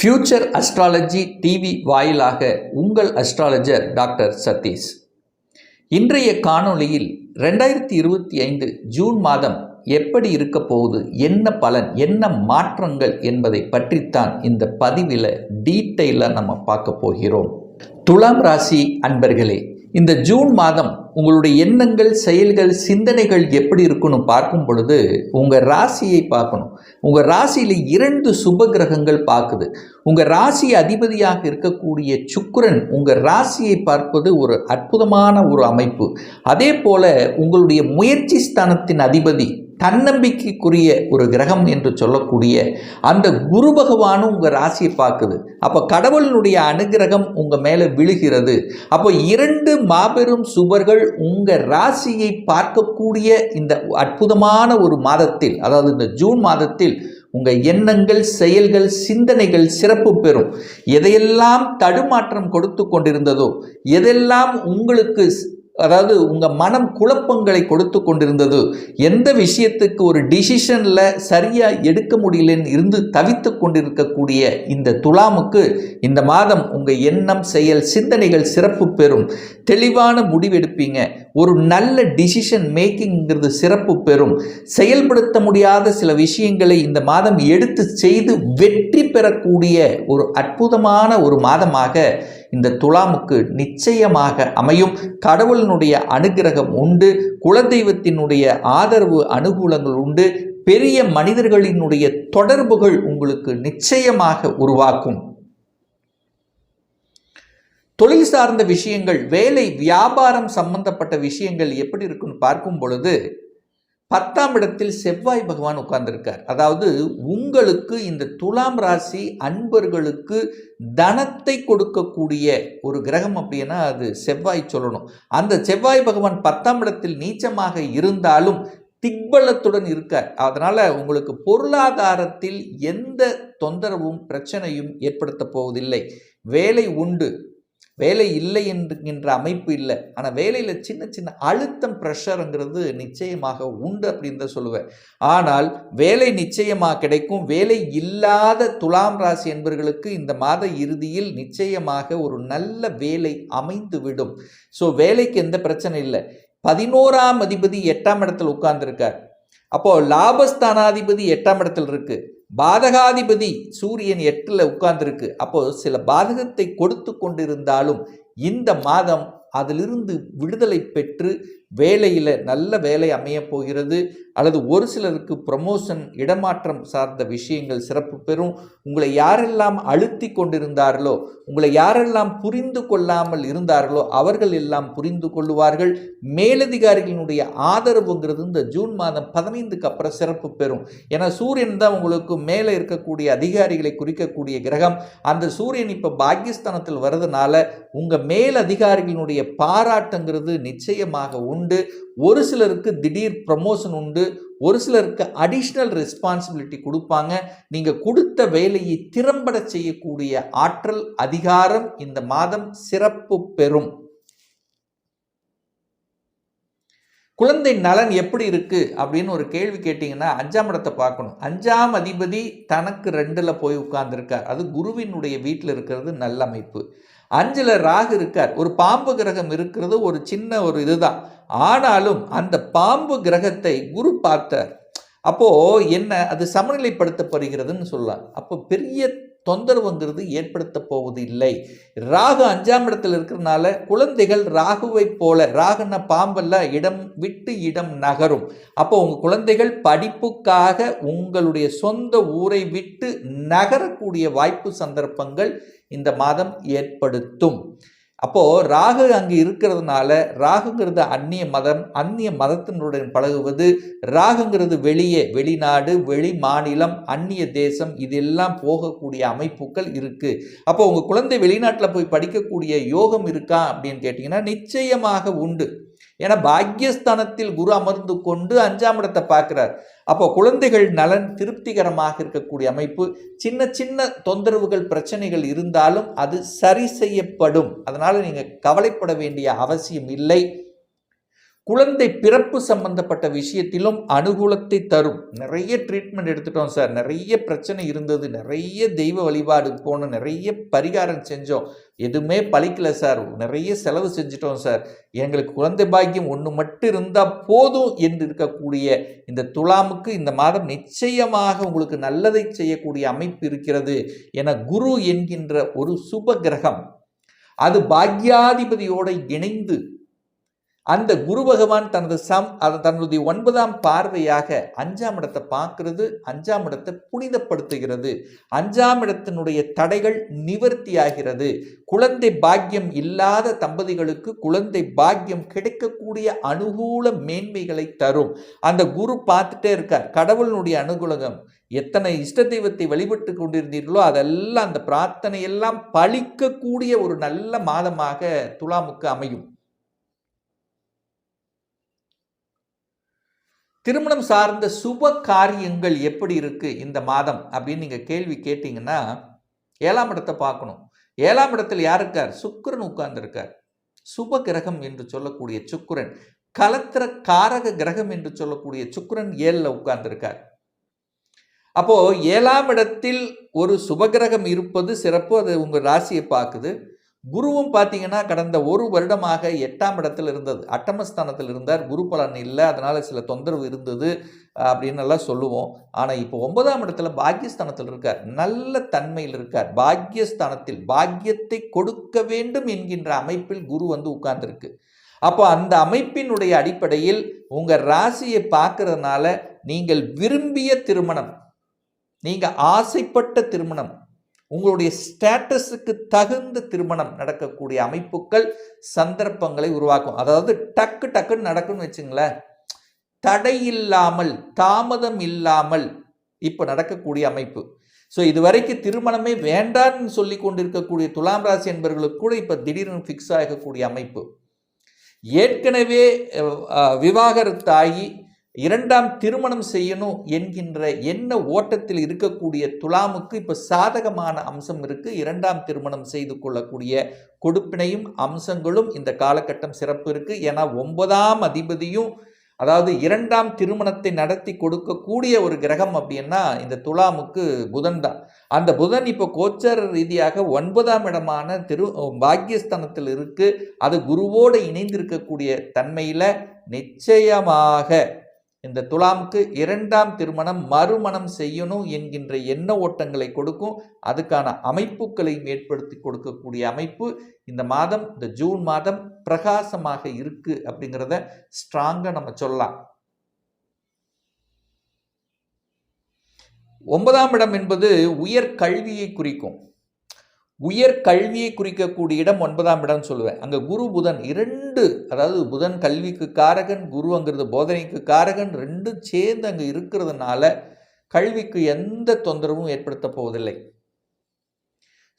Future astrology TV வாயிலாக உங்கள் astrologer doctor Satish. இன்றைய காணொளியில் ரெண்டாயிரத்தி இருபத்தி ஐந்து ஜூன் மாதம் எப்படி இருக்க போகுது என்ன பலன் என்ன மாற்றங்கள் என்பதை பற்றித்தான் இந்த பதிவில் டீட்டெயிலாக நம்ம பார்க்க போகிறோம். துலாம் ராசி அன்பர்களே இந்த ஜூன் மாதம் உங்களுடைய எண்ணங்கள் செயல்கள் சிந்தனைகள் எப்படி இருக்குன்னு பார்க்கும் பொழுது உங்கள் ராசியை பார்க்கணும். உங்கள் ராசியில் இரண்டு சுப கிரகங்கள் பார்க்குது. உங்கள் ராசி அதிபதியாக இருக்கக்கூடிய சுக்கரன் உங்கள் ராசியை பார்ப்பது ஒரு அற்புதமான ஒரு அமைப்பு. அதே போல் உங்களுடைய முயற்சி ஸ்தானத்தின் அதிபதி தன்னம்பிக்கைக்குரிய ஒரு கிரகம் என்று சொல்லக்கூடிய அந்த குரு பகவானும் உங்கள் ராசியை பார்க்குது. அப்போ கடவுளினுடைய அனுகிரகம் உங்கள் மேலே விழுகிறது. அப்போ இரண்டு மாபெரும் சுவர்கள் உங்கள் ராசியை பார்க்கக்கூடிய இந்த அற்புதமான ஒரு மாதத்தில் அதாவது இந்த ஜூன் மாதத்தில் உங்கள் எண்ணங்கள் செயல்கள் சிந்தனைகள் சிறப்பு பெறும். எதையெல்லாம் தடுமாற்றம் கொடுத்து கொண்டிருந்ததோ எதெல்லாம் உங்களுக்கு அதாவது உங்கள் மனம் குழப்பங்களை கொடுத்து கொண்டிருந்தது. எந்த விஷயத்துக்கு ஒரு டிசிஷனில் சரியாக எடுக்க முடியலன்னு இருந்து தவித்து கொண்டிருக்கக்கூடிய இந்த துலாமுக்கு இந்த மாதம் உங்கள் எண்ணம் செயல் சிந்தனைகள் சிறப்பு பெறும். தெளிவான முடிவெடுப்பீங்க ஒரு நல்ல டிசிஷன் மேக்கிங்கிறது சிறப்பு பெறும். செயல்படுத்த முடியாத சில விஷயங்களை இந்த மாதம் எடுத்து செய்து வெற்றி பெறக்கூடிய ஒரு அற்புதமான ஒரு மாதமாக இந்த துலாமுக்கு நிச்சயமாக அமையும். கடவுளினுடைய அனுகிரகம் உண்டு. குலதெய்வத்தினுடைய ஆதரவு அனுகூலங்கள் உண்டு. பெரிய மனிதர்களினுடைய தொடர்புகள் உங்களுக்கு நிச்சயமாக உருவாக்கும். தொழில் சார்ந்த விஷயங்கள் வேலை வியாபாரம் சம்பந்தப்பட்ட விஷயங்கள் எப்படி இருக்குன்னு பார்க்கும் பொழுது பத்தாம் இடத்தில் செவ்வாய் பகவான் உட்கார்ந்திருக்கார். அதாவது உங்களுக்கு இந்த துலாம் ராசி அன்பர்களுக்கு தனத்தை கொடுக்கக்கூடிய ஒரு கிரகம் அப்படின்னா அது செவ்வாய் சொல்லணும். அந்த செவ்வாய் பகவான் பத்தாம் இடத்தில் நீச்சமாக இருந்தாலும் திக்பலத்துடன் இருக்கார். அதனால் உங்களுக்கு பொருளாதாரத்தில் எந்த தொந்தரவும் பிரச்சனையும் ஏற்படுத்த போவதில்லை. வேலை உண்டு. வேலை இல்லை என்கின்ற அமைப்பு இல்லை. ஆனால் வேலையில் சின்ன சின்ன அழுத்தம் ப்ரெஷருங்கிறது நிச்சயமாக உண்டு அப்படின்னு தான் சொல்லுவேன். ஆனால் வேலை நிச்சயமாக கிடைக்கும். வேலை இல்லாத துலாம் ராசி என்பவர்களுக்கு இந்த மாத இறுதியில் நிச்சயமாக ஒரு நல்ல வேலை அமைந்துவிடும். ஸோ வேலைக்கு எந்த பிரச்சனை இல்லை. பதினோராம் அதிபதி எட்டாம் இடத்தில் உட்கார்ந்துருக்கார். அப்போது லாபஸ்தானாதிபதி எட்டாம் இடத்தில் இருக்குது பாதகாதிபதி சூரியன் எட்டில் உட்கார்ந்துருக்கு. அப்போது சில பாதகத்தை கொடுத்து கொண்டிருந்தாலும் இந்த மாதம் அதிலிருந்து விடுதலை பெற்று வேலையில் நல்ல வேலை அமையப் போகிறது அல்லது ஒரு சிலருக்கு ப்ரமோஷன் இடமாற்றம் சார்ந்த விஷயங்கள் சிறப்பு பெறும். உங்களை யாரெல்லாம் அழுத்தி கொண்டிருந்தார்களோ உங்களை யாரெல்லாம் புரிந்து கொள்ளாமல் இருந்தார்களோ அவர்கள் எல்லாம் புரிந்து கொள்ளுவார்கள். மேலதிகாரிகளினுடைய ஆதரவுங்கிறது இந்த ஜூன் மாதம் பதினைந்துக்கு அப்புறம் சிறப்பு பெறும். ஏன்னா சூரியன் தான் உங்களுக்கு மேலே இருக்கக்கூடிய அதிகாரிகளை குறிக்கக்கூடிய கிரகம். அந்த சூரியன் இப்போ பாகிஸ்தானத்தில் வர்றதுனால உங்கள் மேலதிகாரிகளினுடைய பாராட்டுங்கிறது நிச்சயமாக உண்டு. உண்டு. ஒரு சிலருக்கு திடீர் ப்ரமோஷன் உண்டு. ஒரு சிலருக்கு அடிஷ்னல் ரெஸ்பான்சிபிலிட்டி கொடுப்பாங்க. நீங்கள் கொடுத்த வேலையை திறம்பட செய்யக்கூடிய ஆற்றல் அதிகாரம் இந்த மாதம் சிறப்பு பெறும். குழந்தை நலன் எப்படி இருக்கு அப்படின்னு ஒரு கேள்வி கேட்டிங்கன்னா அஞ்சாம் இடத்தை பார்க்கணும். அஞ்சாம் அதிபதி தனக்கு ரெண்டில் போய் உட்கார்ந்துருக்கார். அது குருவினுடைய வீட்டில் இருக்கிறது நல்ல அமைப்பு. அஞ்சில் ராகு இருக்கார். ஒரு பாம்பு கிரகம் இருக்கிறது ஒரு சின்ன ஒரு இதுதான். ஆனாலும் அந்த பாம்பு கிரகத்தை குரு பார்த்தார். அப்போது என்ன அது சமநிலைப்படுத்தப்படுகிறதுன்னு சொல்லலாம். அப்போ பெரிய தொந்தரவுங்கிறது ஏற்படுத்த போவது இல்லை ராகு அஞ்சாம் இடத்தில் இருக்கிறதுனால குழந்தைகள் ராகுவை போல ராகுன பாம்பெல்லாம் இடம் விட்டு இடம் நகரும். அப்போ உங்கள் குழந்தைகள் படிப்புக்காக உங்களுடைய சொந்த ஊரை விட்டு நகரக்கூடிய வாய்ப்பு சந்தர்ப்பங்கள் இந்த மாதம் ஏற்படுத்தும். அப்போது ராகு அங்கே இருக்கிறதுனால ராகுங்கிறது அந்நிய மதம் அந்நிய மதத்தினுடன் பழகுவது ராகுங்கிறது வெளியே வெளிநாடு வெளி மாநிலம் அந்நிய தேசம் இதெல்லாம் போகக்கூடிய அமைப்புகள் இருக்குது அப்போ உங்கள் குழந்தை வெளிநாட்டில் போய் படிக்கக்கூடிய யோகம் இருக்கா அப்படின்னு கேட்டிங்கன்னா நிச்சயமாக உண்டு. ஏன்னா பாக்யஸ்தானத்தில் குரு அமர்ந்து கொண்டு அஞ்சாம் இடத்தை பார்க்குறார். அப்போ குழந்தைகள் நலன் திருப்திகரமாக இருக்கக்கூடிய அமைப்பு சின்ன சின்ன தொந்தரவுகள் பிரச்சனைகள் இருந்தாலும் அது சரி செய்யப்படும். அதனால் நீங்கள் கவலைப்பட வேண்டிய அவசியம் இல்லை. குழந்தை பிறப்பு சம்பந்தப்பட்ட விஷயத்திலும் அனுகூலத்தை தரும். நிறைய ட்ரீட்மெண்ட் எடுத்துட்டோம் சார். நிறைய பிரச்சனை இருந்தது. நிறைய தெய்வ வழிபாடு போனோம். நிறைய பரிகாரம் செஞ்சோம். எதுவுமே பழிக்கல சார். நிறைய செலவு செஞ்சிட்டோம் சார். எங்களுக்கு குழந்தை பாக்கியம் ஒன்று மட்டும் இருந்தால் போதும் என்று இருக்கக்கூடிய இந்த துலாமுக்கு இந்த மாதம் நிச்சயமாக உங்களுக்கு நல்லதை செய்யக்கூடிய அமைப்பு இருக்கிறது என குரு என்கின்ற ஒரு சுப கிரகம். அது பாக்யாதிபதியோடு இணைந்து அந்த குரு பகவான் தனது சம் தன்னுடைய ஒன்பதாம் பார்வையாக அஞ்சாம் இடத்தை பார்க்கிறது அஞ்சாம் இடத்தை புனிதப்படுத்துகிறது. அஞ்சாம் இடத்தினுடைய தடைகள் நிவர்த்தியாகிறது. குழந்தை பாக்கியம் இல்லாத தம்பதிகளுக்கு குழந்தை பாக்கியம் கிடைக்கக்கூடிய அனுகூல மேன்மைகளை தரும். அந்த குரு பார்த்துட்டே இருக்கார். கடவுளினுடைய அனுகூலகம் எத்தனை இஷ்ட தெய்வத்தை வழிபட்டு கொண்டிருந்தீர்களோ அதெல்லாம் அந்த பிரார்த்தனையெல்லாம் பழிக்கக்கூடிய ஒரு நல்ல மாதமாக துலாமுக்கு அமையும். திருமணம் சார்ந்த சுப காரியங்கள் எப்படி இருக்கு இந்த மாதம் அப்படின்னு நீங்க கேள்வி கேட்டீங்கன்னா ஏழாம் இடத்தை பார்க்கணும். ஏழாம் இடத்தில் யார் இருக்கார்? சுக்கிரன் உட்கார்ந்துருக்கார். சுப கிரகம் என்று சொல்லக்கூடிய சுக்கிரன். கலத்திர காரக கிரகம் என்று சொல்லக்கூடிய சுக்கிரன் ஏழில் உட்கார்ந்துருக்கார். அப்போது ஏழாம் இடத்தில் ஒரு சுபகிரகம் இருப்பது சிறப்பு. அது உங்கள் ராசியை பார்க்குது. குருவும் பார்த்தீங்கன்னா கடந்த ஒரு வருடமாக எட்டாம் இடத்தில் இருந்தது. அட்டமஸ்தானத்தில் இருந்தார். குரு பலன் இல்லை. அதனால் சில தொந்தரவு இருந்தது அப்படின்னு எல்லாம் சொல்லுவோம். ஆனால் இப்போ ஒன்பதாம் இடத்துல பாக்கியஸ்தானத்தில் இருக்கார். நல்ல தன்மையில் இருக்கார். பாக்கியஸ்தானத்தில் பாக்கியத்தை கொடுக்க வேண்டும் என்கின்ற அமைப்பில் குரு வந்து உட்கார்ந்துருக்கு. அப்போ அந்த அமைப்பினுடைய அடிப்படையில் உங்கள் ராசியை பார்க்கறதுனால நீங்கள் விரும்பிய திருமணம் நீங்கள் ஆசைப்பட்ட திருமணம் உங்களுடைய ஸ்டேட்டஸுக்கு தகுந்த திருமணம் நடக்கக்கூடிய அமைப்புகள் சந்தர்ப்பங்களை உருவாக்கும். அதாவது டக்கு டக்குன்னு நடக்கும்னு வச்சுங்களேன். தடை இல்லாமல் தாமதம் இல்லாமல் இப்போ நடக்கக்கூடிய அமைப்பு. ஸோ இதுவரைக்கும் திருமணமே வேண்டான்னு சொல்லி கொண்டிருக்கக்கூடிய துலாம் ராசி என்பவர்களுக்கு கூட இப்போ திடீர்னு ஃபிக்ஸ் ஆகக்கூடிய அமைப்பு. ஏற்கனவே விவாகரத்தாகி இரண்டாம் திருமணம் செய்யணும் என்கின்ற எண்ண ஓட்டத்தில் இருக்கக்கூடிய துலாமுக்கு இப்போ சாதகமான அம்சம் இருக்குது இரண்டாம் திருமணம் செய்து கொள்ளக்கூடிய கொடுப்பினையும் அம்சங்களும் இந்த காலகட்டம் சிறப்பு இருக்குது ஏன்னா ஒன்பதாம் அதிபதியும் அதாவது இரண்டாம் திருமணத்தை நடத்தி கொடுக்கக்கூடிய ஒரு கிரகம் அப்படின்னா இந்த துலாமுக்கு புதன் தான். அந்த புதன் இப்போ கோச்சர ரீதியாக ஒன்பதாம் இடமான திரு பாக்கியஸ்தானத்தில் இருக்குது அது குருவோடு இணைந்திருக்கக்கூடிய தன்மையில் நிச்சயமாக இந்த துலாமுக்கு இரண்டாம் திருமணம் மறுமணம் செய்யணும் என்கின்ற எண்ண ஓட்டங்களை கொடுக்கும். அதுக்கான அமைப்புகளையும் ஏற்படுத்தி கொடுக்கக்கூடிய அமைப்பு இந்த மாதம் இந்த ஜூன் மாதம் பிரகாசமாக இருக்கு அப்படிங்கிறத ஸ்ட்ராங்காக நம்ம சொல்லலாம். ஒன்பதாம் இடம் என்பது உயர் கல்வியை குறிக்கும். உயர் கல்வியை குறிக்கக்கூடிய இடம் ஒன்பதாம் இடம் சொல்லுவேன். அங்கே குரு புதன் இரண்டு அதாவது புதன் கல்விக்கு காரகன் குரு அங்கிறது போதனைக்கு காரகன் ரெண்டும் சேர்ந்து அங்கே இருக்கிறதுனால கல்விக்கு எந்த தொந்தரவும் ஏற்படுத்த போவதில்லை.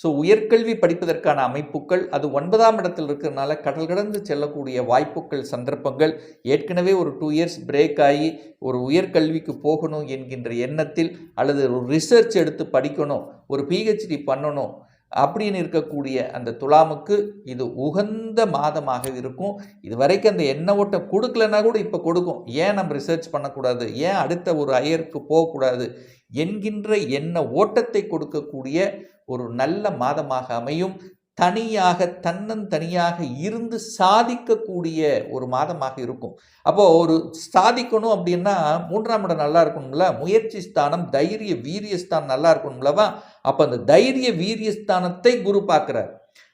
ஸோ உயர்கல்வி படிப்பதற்கான அமைப்புகள் அது ஒன்பதாம் இடத்தில் இருக்கிறதுனால கடல் கடந்து செல்லக்கூடிய வாய்ப்புகள் சந்தர்ப்பங்கள் ஏற்கனவே ஒரு டூ இயர்ஸ் பிரேக் ஆகி ஒரு உயர்கல்விக்கு போகணும் என்கின்ற எண்ணத்தில் அல்லது ஒரு ரிசர்ச் எடுத்து படிக்கணும் ஒரு பிஹெச்டி பண்ணணும் அப்படின்னு இருக்கக்கூடிய அந்த துலாமுக்கு இது உகந்த மாதமாக இருக்கும். இது வரைக்கும் அந்த எண்ணெய் ஓட்டம் கொடுக்கலன்னா கூட இப்போ கொடுக்கும். ஏன் நம்ம ரிசர்ச் பண்ணக்கூடாது? ஏன் அடுத்த ஒரு அயருக்கு போகக்கூடாது? என்கின்ற எண்ண ஓட்டத்தை கொடுக்கக்கூடிய ஒரு நல்ல மாதமாக அமையும். தனியாக தன்னந்தனியாக இருந்து சாதிக்கக்கூடிய ஒரு மாதமாக இருக்கும். அப்போது ஒரு சாதிக்கணும் அப்படின்னா மூன்றாம் இடம் நல்லா இருக்கணும்ல? முயற்சி ஸ்தானம் தைரிய வீரியஸ்தானம் நல்லா இருக்கணும்லவா அப்போ அந்த தைரிய வீரியஸ்தானத்தை குரு பார்க்குறார்.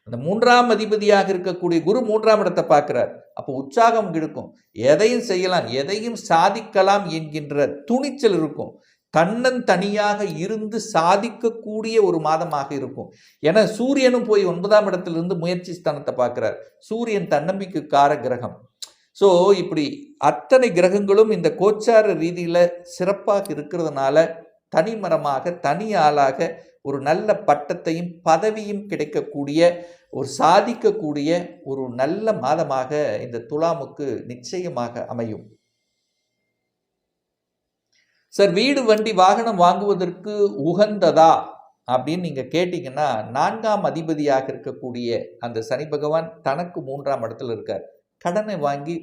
அந்த மூன்றாம் அதிபதியாக இருக்கக்கூடிய குரு மூன்றாம் இடத்தை பார்க்குறார். அப்போ உற்சாகம் இருக்கும். எதையும் செய்யலாம். எதையும் சாதிக்கலாம் என்கின்ற துணிச்சல் இருக்கும். தன்னன் தனியாக இருந்து சாதிக்கக்கூடிய ஒரு மாதமாக இருக்கும். ஏன்னா சூரியனும் போய் ஒன்பதாம் இடத்திலிருந்து முயற்சி ஸ்தானத்தை பார்க்குறார். சூரியன் தன்னம்பிக்கைக்கார கிரகம். ஸோ இப்படி அத்தனை கிரகங்களும் இந்த கோச்சார ரீதியில் சிறப்பாக இருக்கிறதுனால தனிமரமாக தனி ஆளாக ஒரு நல்ல பட்டத்தையும் பதவியும் கிடைக்கக்கூடிய ஒரு சாதிக்கக்கூடிய ஒரு நல்ல மாதமாக இந்த துலாமுக்கு நிச்சயமாக அமையும். சார் வீடு வண்டி வாகனம் வாங்குவதற்கு உகந்ததா? அப்படின்னு நீங்கள் கேட்டிங்கன்னா நான்காம் அதிபதியாக இருக்கக்கூடிய அந்த சனி பகவான் தனக்கு மூன்றாம் இடத்துல இருக்கார். கடனை வாங்கி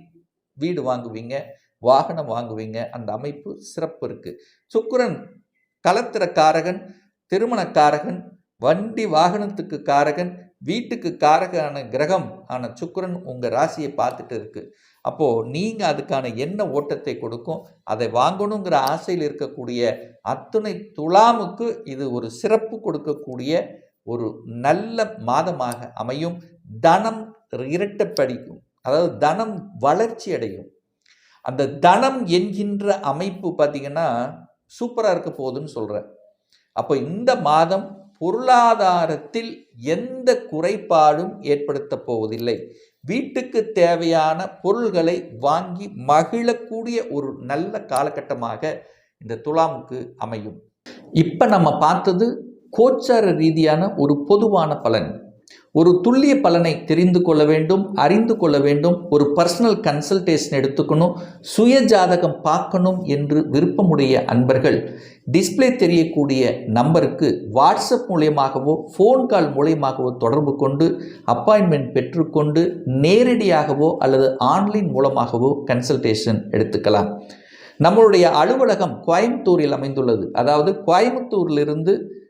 வீடு வாங்குவீங்க வாகனம் வாங்குவீங்க அந்த அமைப்பு சிறப்பு இருக்குது சுக்கிரன் கலத்திரக்காரகன் திருமணக்காரகன் வண்டி வாகனத்துக்கு காரகன் வீட்டுக்கு காரகான கிரகம் ஆன சுக்கரன் உங்கள் ராசியை பார்த்துட்டு இருக்குது அப்போது நீங்கள் அதுக்கான என்ன ஓட்டத்தை கொடுக்கும்? அதை வாங்கணுங்கிற ஆசையில் இருக்கக்கூடிய அத்துணை துலாமுக்கு இது ஒரு சிறப்பு கொடுக்கக்கூடிய ஒரு நல்ல மாதமாக அமையும். தனம் இரட்டப்படிக்கும். அதாவது தனம் வளர்ச்சி அடையும். அந்த தனம் என்கின்ற அமைப்பு பார்த்தீங்கன்னா சூப்பராக இருக்க போகுதுன்னு சொல்கிறேன் அப்போ இந்த மாதம் பொருளாதாரத்தில் எந்த குறைபாடும் ஏற்படுத்த போவதில்லை. வீட்டுக்கு தேவையான பொருள்களை வாங்கி மகிழக்கூடிய ஒரு நல்ல காலகட்டமாக இந்த துலாமுக்கு அமையும். இப்போ நம்ம பார்த்தது கோச்சார ரீதியான ஒரு பொதுவான பலன். ஒரு துல்லிய பலனை தெரிந்து கொள்ள வேண்டும் அறிந்து கொள்ள வேண்டும் ஒரு பர்சனல் கன்சல்டேஷன் எடுத்துக்கணும் சுய ஜாதகம் பார்க்கணும் என்று விருப்பமுடைய அன்பர்கள் டிஸ்ப்ளே தெரியக்கூடிய நம்பருக்கு வாட்ஸ்அப் மூலியமாகவோ ஃபோன் கால் மூலியமாகவோ தொடர்பு கொண்டு அப்பாயின்மெண்ட் பெற்றுக்கொண்டு நேரடியாகவோ அல்லது ஆன்லைன் மூலமாகவோ கன்சல்டேஷன் எடுத்துக்கலாம். நம்மளுடைய அலுவலகம் கோயம்புத்தூரில் அமைந்துள்ளது. அதாவது கோயம்புத்தூரிலிருந்து